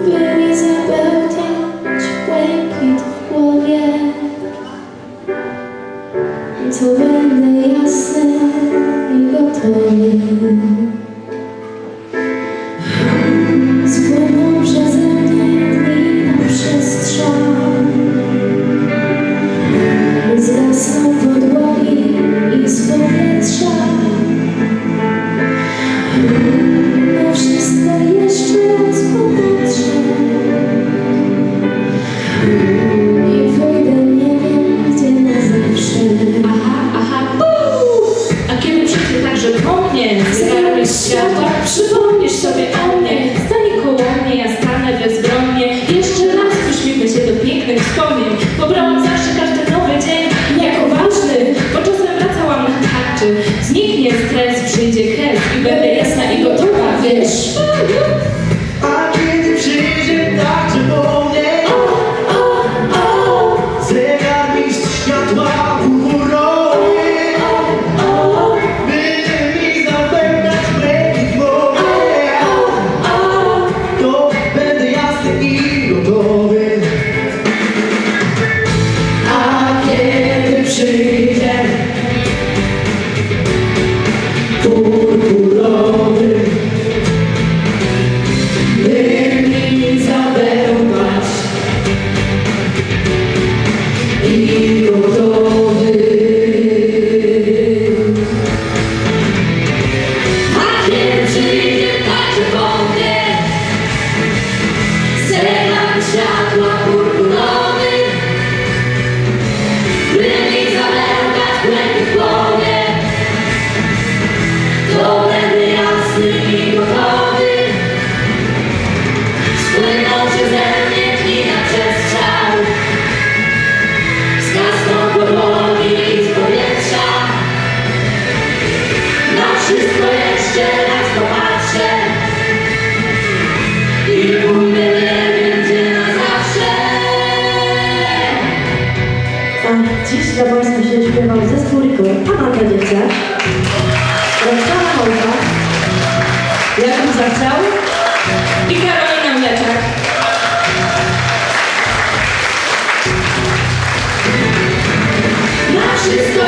Zgubieni zapełniać błękit w głowie. To będę jasny i gotowy. Spłyną przeze mnie dni na przestrzał Zgasną isso. Dziś dla Państwa się śpiewał zespół Rikur, Amanka Dziewczę, Roxana Holka, Jakub Zachciał? I Karolina Mleczak. Na wszystko